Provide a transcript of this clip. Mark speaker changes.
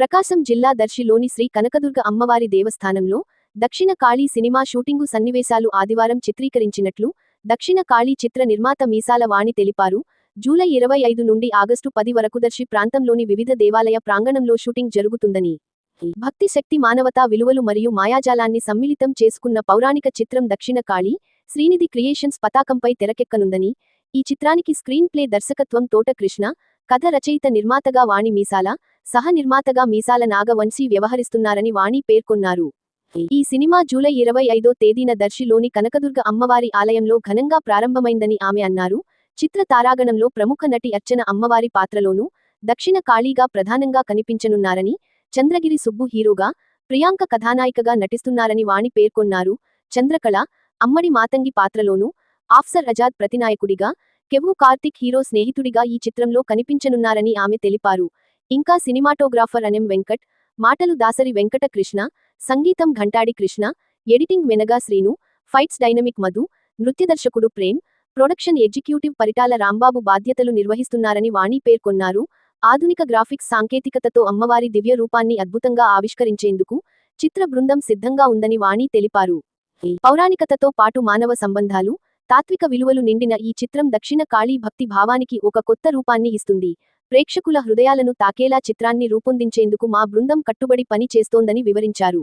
Speaker 1: ప్రకాశం జిల్లా దర్శిలోని శ్రీ కనకదుర్గ అమ్మవారి దేవస్థానంలో దక్షిణ కాళీ సినిమా షూటింగు సన్నివేశాలు ఆదివారం చిత్రీకరించినట్లు దక్షిణ కాళీ చిత్ర నిర్మాత మీసాల వాణి తెలిపారు. జూలై ఇరవై ఐదు నుండి ఆగస్టు పది వరకు దర్శి ప్రాంతంలోని వివిధ దేవాలయ ప్రాంగణంలో షూటింగ్ జరుగుతుందని. భక్తి శక్తి మానవతా విలువలు మరియు మాయాజాలాన్ని సమ్మిళితం చేసుకున్న పౌరాణిక చిత్రం దక్షిణ కాళీ శ్రీనిధి క్రియేషన్స్ పతాకంపై తెరకెక్కనుందని. ఈ చిత్రానికి స్క్రీన్ ప్లే దర్శకత్వం తోట కృష్ణ కథ రచయిత నిర్మాతగా వాణి మీసాల సహ నిర్మాతగా మీసాల నాగవంశీ వ్యవహరిస్తున్నారని వాణి పేర్కొన్నారు. ఈ సినిమా జూలై ఇరవై ఐదో తేదీన దర్శిలోని కనకదుర్గ అమ్మవారి ఆలయంలో ఘనంగా ప్రారంభమైందని ఆమె అన్నారు. చిత్ర తారాగణంలో ప్రముఖ నటి అర్చన అమ్మవారి పాత్రలోనూ దక్షిణ కాళీగా ప్రధానంగా కనిపించనున్నారని చంద్రగిరి సుబ్బు హీరోగా ప్రియాంక కథానాయికగా నటిస్తున్నారని వాణి పేర్కొన్నారు. చంద్రకళ అమ్మడి మాతంగి పాత్రలోనూ ఆఫ్సర్ అజాద్ ప్రతినాయకుడిగా కెవ్వు కార్తిక్ హీరో స్నేహితుడిగా ఈ చిత్రంలో కనిపించనున్నారని ఆమె తెలిపారు. ఇంకా సినిమాటోగ్రాఫర్ అనెం వెంకట్ మాటలు దాసరి వెంకట కృష్ణ సంగీతం Ghantadi Krishna editing Menaga Srinu fights dynamic Madhu నృత్యదర్శకుడు Prem production executive Paritala Rambabu బాధ్యతలు నిర్వహిస్తున్నారని వాణి పేర్కొన్నారు. ఆధునిక గ్రాఫిక్స్ సాంకేతికతతో అమ్మవారి దివ్య రూపాన్ని అద్భుతంగా ఆవిష్కరించేందుకు చిత్ర బృందం సిద్ధంగా ఉందని వాణి తెలిపారు. పౌరాణికతతో పాటు మానవ సంబంధాలు తాత్విక విలువలు నిండిన ఈ చిత్రం దక్షిణ కాళీ భక్తి భావానికి ఒక కొత్త రూపాన్ని ఇస్తుంది. ప్రేక్షకుల హృదయాలను తాకేలా చిత్రాన్ని రూపొందించేందుకు మా బృందం కట్టుబడి పని చేస్తోందని వివరించారు.